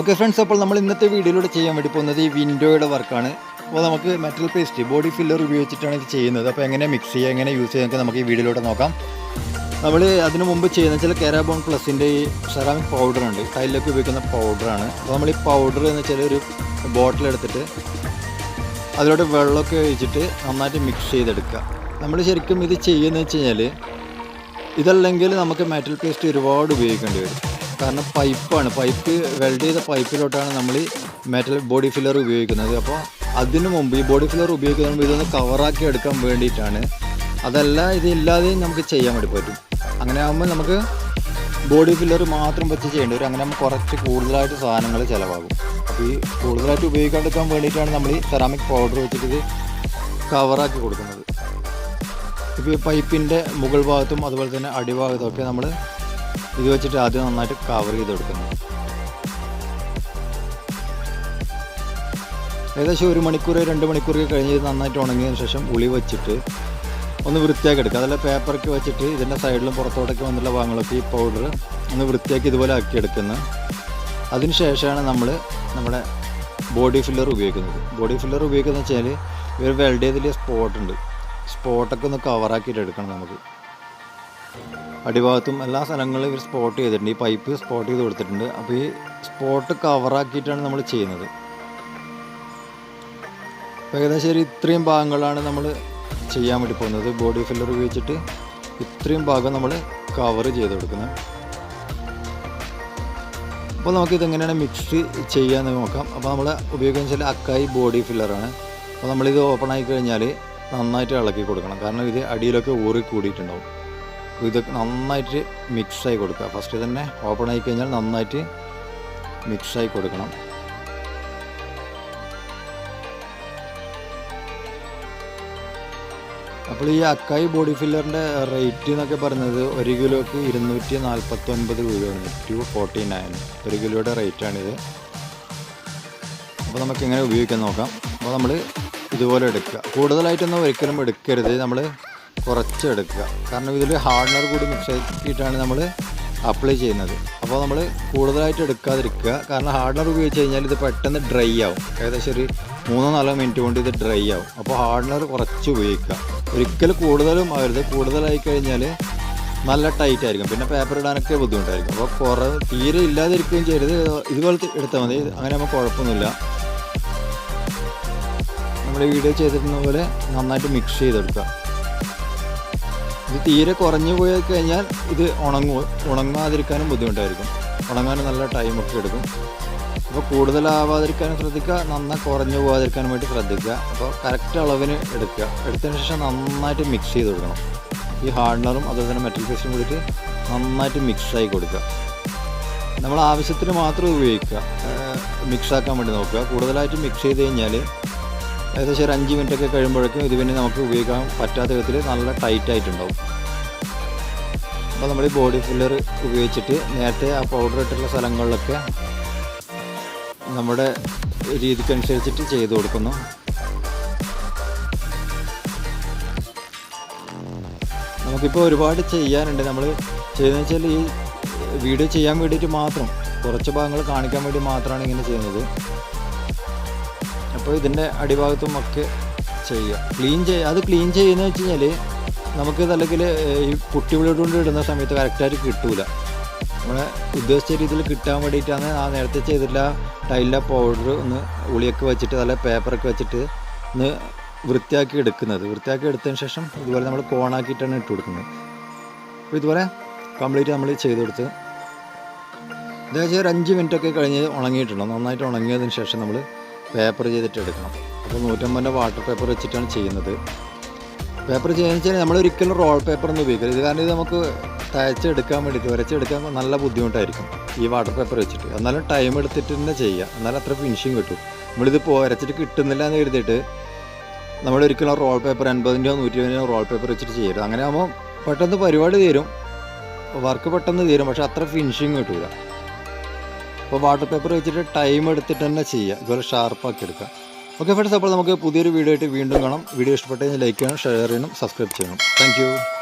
Okay friends അപ്പോൾ നമ്മൾ ഇന്നത്തെ വീഡിയോയിലൂടെ ചെയ്യാൻ വേണ്ടി പോകുന്നത് ഈ വിൻഡോയുടെ വർക്കാണ്. അപ്പോൾ നമുക്ക് മെറ്റൽ പേസ്റ്റ് ബോഡി ഫില്ലർ ഉപയോഗിച്ചിട്ടാണ് ഇത് ചെയ്യുന്നത്. അപ്പോൾ എങ്ങനെ മിക്സ് ചെയ്യുക എങ്ങനെ യൂസ് ചെയ്യാൻ നമുക്ക് ഈ വീഡിയോയിലൂടെ നോക്കാം. നമ്മൾ അതിനു മുമ്പ് ചെയ്യുന്ന വെച്ചാൽ കാരാബോൺ പ്ലസിന്റെ ഈ സെറാമിക് ഉണ്ട്. ടൈലിലൊക്കെ ഉപയോഗിക്കുന്ന പൗഡറാണ് അപ്പോൾ നമ്മൾ ഈ പൗഡർ എന്ന് വെച്ചാൽ ഒരു ബോട്ടിൽ എടുത്തിട്ട് അതിലോട്ട് വെള്ളമൊക്കെ ഒഴിച്ചിട്ട് നന്നായിട്ട് മിക്സ് ചെയ്തെടുക്കുക. നമ്മൾ ശരിക്കും ഇത് ചെയ്യുന്നതെന്ന് വെച്ച് കഴിഞ്ഞാൽ ഇതല്ലെങ്കിൽ നമുക്ക് മെറ്റൽ പേസ്റ്റ് ഒരുപാട് ഉപയോഗിക്കേണ്ടി വരും. കാരണം പൈപ്പാണ്. പൈപ്പ് വെൽഡ് ചെയ്ത പൈപ്പിലോട്ടാണ് നമ്മൾ ഈ മെറ്റൽ ബോഡി ഫില്ലർ ഉപയോഗിക്കുന്നത്. അപ്പോൾ അതിനു മുമ്പ് ഈ ബോഡി ഫില്ലർ ഉപയോഗിക്കുന്നതിന് മുമ്പ് ഇതൊന്ന് കവറാക്കി എടുക്കാൻ വേണ്ടിയിട്ടാണ്. അതല്ല ഇതില്ലാതെയും നമുക്ക് ചെയ്യാൻ വേണ്ടി പറ്റും. അങ്ങനെ ആകുമ്പോൾ നമുക്ക് ബോഡി ഫില്ലർ മാത്രം വെച്ച് ചെയ്യേണ്ടി വരും. അങ്ങനെ ആകുമ്പോൾ കുറച്ച് കൂടുതലായിട്ട് സാധനങ്ങൾ ചിലവാകും. അപ്പോൾ ഈ കൂടുതലായിട്ട് ഉപയോഗിക്കാണ്ടിരിക്കാൻ വേണ്ടിയിട്ടാണ് നമ്മൾ ഈ സെറാമിക് പൗഡർ വെച്ചിട്ട് കവറാക്കി കൊടുക്കുന്നത്. ഇപ്പോൾ ഈ പൈപ്പിന്റെ മുകൾ ഭാഗത്തും അതുപോലെ തന്നെ അടിഭാഗത്തും ഒക്കെ നമ്മൾ ഇത് വെച്ചിട്ട് ആദ്യം നന്നായിട്ട് കവർ ചെയ്ത് കൊടുക്കുന്നു ഏകദേശം ഒരു മണിക്കൂർ രണ്ട് മണിക്കൂർ കഴിഞ്ഞ് നന്നായിട്ട് ഉണങ്ങിയതിന് ശേഷം ഉളി വെച്ചിട്ട് ഒന്ന് വൃത്തിയാക്കി എടുക്കുക. അതല്ല പേപ്പറൊക്കെ വെച്ചിട്ട് ഇതിന്റെ സൈഡിലും പുറത്തോട്ടൊക്കെ വന്നുള്ള ഭാഗങ്ങളൊക്കെ ഈ പൗഡർ ഒന്ന് വൃത്തിയാക്കി ഇതുപോലെ ആക്കി എടുക്കുന്നത് അതിന് ശേഷമാണ് നമ്മൾ നമ്മുടെ ബോഡി ഫില്ലർ ഉപയോഗിക്കുന്നത്. ബോഡി ഫില്ലർ ഉപയോഗിക്കുന്നത് വെച്ചാൽ ഇവർ വെൽഡ് ചെയ്തിലെ സ്പോട്ടുണ്ട് സ്പോട്ടൊക്കെ ഒന്ന് കവറാക്കിയിട്ട് എടുക്കണം നമുക്ക്. അടിഭാഗത്തും എല്ലാ സ്ഥലങ്ങളിലും ഇവർ സ്പോട്ട് ചെയ്തിട്ടുണ്ട്. ഈ പൈപ്പ് സ്പോട്ട് ചെയ്ത് കൊടുത്തിട്ടുണ്ട്. അപ്പോൾ ഈ സ്പോട്ട് കവറാക്കിയിട്ടാണ് നമ്മൾ ചെയ്യുന്നത്. അപ്പോൾ ഏകദേശം ഒരു ഇത്രയും ഭാഗങ്ങളാണ് നമ്മൾ ചെയ്യാൻ വേണ്ടി പോകുന്നത്. ബോഡി ഫില്ലർ ഉപയോഗിച്ചിട്ട് ഇത്രയും ഭാഗം നമ്മൾ കവർ ചെയ്ത് കൊടുക്കുന്നത്. അപ്പോൾ നമുക്ക് ഇതെങ്ങനെയാണ് മിക്സ് ചെയ്യാമെന്ന് നോക്കാം. അപ്പോൾ നമ്മൾ ഉപയോഗിക്കുന്ന വെച്ചാൽ അക്കായി ബോഡി ഫില്ലറാണ് അപ്പോൾ നമ്മളിത് ഓപ്പൺ ആയി കഴിഞ്ഞാൽ നന്നായിട്ട് ഇളക്കി കൊടുക്കണം. കാരണം ഇത് അടിയിലൊക്കെ ഊറി കൂടിയിട്ടുണ്ടാവും ഇത് നന്നായിട്ട് മിക്സായി കൊടുക്കുക. ഫസ്റ്റ് തന്നെ ഓപ്പൺ ആയി കഴിഞ്ഞാൽ നന്നായിട്ട് മിക്സായി കൊടുക്കണം. അപ്പോൾ ഈ അക്കായി ബോഡി ഫില്ലറിന്റെ റേറ്റ് എന്നൊക്കെ പറയുന്നത് ഒരു കിലോക്ക് ഇരുന്നൂറ്റി നാൽപ്പത്തൊൻപത് രൂപയാണ്. ടു ഫോർട്ടി നയൻ ഒരു കിലോയുടെ റേറ്റാണിത് അപ്പോൾ നമുക്ക് എങ്ങനെ ഉപയോഗിക്കാൻ നോക്കാം. അപ്പോൾ നമ്മൾ ഇതുപോലെ എടുക്കുക. കൂടുതലായിട്ടൊന്നും ഒരിക്കലും എടുക്കരുത്. നമ്മൾ കുറച്ച് എടുക്കുക കാരണം ഇതിൽ ഹാർഡ്നർ കൂടി മിക്സ് ആക്കിയിട്ടാണ് നമ്മൾ അപ്ലൈ ചെയ്യുന്നത്. അപ്പോൾ നമ്മൾ കൂടുതലായിട്ട് എടുക്കാതിരിക്കുക. കാരണം ഹാർഡ്നർ ഉപയോഗിച്ച് കഴിഞ്ഞാൽ ഇത് പെട്ടെന്ന് ഡ്രൈ ആവും. ഏകദേശം ഒരു മൂന്നോ നാലോ മിനിറ്റ് കൊണ്ട് ഇത് ഡ്രൈ ആവും. അപ്പോൾ ഹാർഡ്നർ കുറച്ച് ഉപയോഗിക്കുക. ഒരിക്കൽ കൂടുതലും ആവരുത് കൂടുതലായി കഴിഞ്ഞാൽ നല്ല ടൈറ്റ് ആയിരിക്കും. പിന്നെ പേപ്പർ ഇടാനൊക്കെ ബുദ്ധിമുട്ടായിരിക്കും. അപ്പോൾ കുറേ തീരെ ഇല്ലാതിരിക്കുകയും ചെയ്യരുത്. ഇതുപോലത്തെ എടുത്താൽ മതി. അങ്ങനെ നമുക്ക് കുഴപ്പമൊന്നുമില്ല. നമ്മൾ വീഡിയോ ചെയ്തിരുന്ന പോലെ നന്നായിട്ട് മിക്സ് ചെയ്തെടുക്കുക. ഇത് തീരെ കുറഞ്ഞു പോയി കഴിഞ്ഞാൽ ഇത് ഉണങ്ങു ഉണങ്ങാതിരിക്കാനും ബുദ്ധിമുട്ടായിരിക്കും. ഉണങ്ങാൻ നല്ല ടൈമൊക്കെ എടുക്കും. അപ്പോൾ കൂടുതലാവാതിരിക്കാനും ശ്രദ്ധിക്കുക നന്നായി കുറഞ്ഞു പോകാതിരിക്കാനും വേണ്ടി ശ്രദ്ധിക്കുക. അപ്പോൾ കറക്റ്റ് അളവിന് എടുക്കുക. എടുത്തതിന് ശേഷം നന്നായിട്ട് മിക്സ് ചെയ്ത് കൊടുക്കണം. ഈ ഹാർഡ്നറും അതുപോലെ തന്നെ മെറ്റൽ പേസ്റ്റും കൂടിയിട്ട് നന്നായിട്ട് മിക്സായി കൊടുക്കുക. നമ്മൾ ആവശ്യത്തിന് മാത്രം ഉപയോഗിക്കുക. മിക്സാക്കാൻ വേണ്ടി നോക്കുക. കൂടുതലായിട്ട് മിക്സ് ചെയ്ത് കഴിഞ്ഞാൽ ഏകദേശം ഒരു അഞ്ച് മിനിറ്റ് ഒക്കെ കഴിയുമ്പോഴേക്കും ഇത് പിന്നെ നമുക്ക് ഉപയോഗിക്കാൻ പറ്റാത്ത വിധത്തിൽ നല്ല ടൈറ്റ് ആയിട്ടുണ്ടാവും. അപ്പോൾ നമ്മൾ ഈ ബോഡി ഫില്ലർ ഉപയോഗിച്ചിട്ട് നേരത്തെ ആ പൗഡർ ഇട്ടുള്ള സ്ഥലങ്ങളിലൊക്കെ നമ്മുടെ രീതിക്കനുസരിച്ചിട്ട് ചെയ്ത് കൊടുക്കുന്നു. നമുക്കിപ്പോൾ ഒരുപാട് ചെയ്യാനുണ്ട്. നമ്മൾ ചെയ്യുന്നത് വെച്ചാൽ ഈ വീഡിയോ ചെയ്യാൻ വേണ്ടിയിട്ട് മാത്രം കുറച്ച് ഭാഗങ്ങൾ കാണിക്കാൻ വേണ്ടി മാത്രമാണ് ഇങ്ങനെ ചെയ്യുന്നത്. അപ്പോൾ ഇതിന്റെ അടിഭാഗത്തും ഒക്കെ ചെയ്യുക. ക്ലീൻ ചെയ്യുക. അത് ക്ലീൻ ചെയ്യുന്നത് വെച്ച് കഴിഞ്ഞാൽ നമുക്കിത് അല്ലെങ്കിൽ ഈ കുട്ടിവിളോട് കൊണ്ട് ഇടുന്ന സമയത്ത് കറക്റ്റായിട്ട് കിട്ടൂല. നമ്മളെ ഉദ്ദേശിച്ച രീതിയിൽ കിട്ടാൻ വേണ്ടിയിട്ടാണ് ആ നേരത്തെ ചെയ്തിട്ടുള്ള ടൈലിലെ പൗഡർ ഒന്ന് ഉളിയൊക്കെ വെച്ചിട്ട് നല്ല പേപ്പറൊക്കെ വെച്ചിട്ട് ഒന്ന് വൃത്തിയാക്കി എടുക്കുന്നത്. വൃത്തിയാക്കി എടുത്തതിന് ശേഷം ഇതുപോലെ നമ്മൾ കോണാക്കിയിട്ടാണ് ഇട്ട് കൊടുക്കുന്നത്. അപ്പോൾ ഇതുപോലെ കംപ്ലീറ്റ് നമ്മൾ ചെയ്ത് കൊടുത്ത് ഏകദേശം ഒരു അഞ്ച് മിനിറ്റൊക്കെ കഴിഞ്ഞ് ഉണങ്ങിയിട്ടുണ്ടോ. നന്നായിട്ട് ഉണങ്ങിയതിന് ശേഷം നമ്മൾ പേപ്പർ ചെയ്തിട്ട് എടുക്കണം അപ്പോൾ നൂറ്റമ്പതിന്റെ വാട്ടർ പേപ്പർ വെച്ചിട്ടാണ് ചെയ്യുന്നത്. പേപ്പർ ചെയ്യുന്നത് വെച്ചാൽ നമ്മൾ ഒരിക്കലും റോൾ പേപ്പർ ഒന്നും ഉപയോഗിക്കരുത്. ഇത് കാരണം ഇത് നമുക്ക് തയ്ച്ചെടുക്കാൻ വേണ്ടിയിട്ട് വരച്ചെടുക്കാൻ നല്ല ബുദ്ധിമുട്ടായിരിക്കും ഈ വാട്ടർ പേപ്പർ വെച്ചിട്ട്. എന്നാലും ടൈം എടുത്തിട്ട് തന്നെ ചെയ്യുക എന്നാലും അത്ര ഫിനിഷിങ് കിട്ടും. നമ്മളിത് പോ വരച്ചിട്ട് കിട്ടുന്നില്ല എന്ന് കരുതിയിട്ട് നമ്മൾ ഒരിക്കലും റോൾ പേപ്പർ എൺപതിന്റെയോ നൂറ്റി ഇരുപതിന്റെയോ റോൾ പേപ്പർ വെച്ചിട്ട് ചെയ്യരുത്. അങ്ങനെ ആകുമ്പോൾ പെട്ടെന്ന് പരിപാടി തീരും. വർക്ക് പെട്ടെന്ന് തീരും. പക്ഷെ അത്ര ഫിനിഷിങ് കിട്ടില്ല അപ്പോൾ വാട്ടർ പേപ്പർ വെച്ചിട്ട് ടൈം എടുത്തിട്ട് തന്നെ ചെയ്യുക ഇതുപോലെ ഷാർപ്പാക്കി എടുക്കുക ഓക്കെ ഫ്രണ്ട്സ് അപ്പോൾ നമുക്ക് പുതിയൊരു വീഡിയോ ആയിട്ട് വീണ്ടും കാണാം. വീഡിയോ ഇഷ്ടപ്പെട്ടു കഴിഞ്ഞാൽ ലൈക്ക് ചെയ്യണം ഷെയർ ചെയ്യണം സബ്സ്ക്രൈബ് ചെയ്യണം. താങ്ക്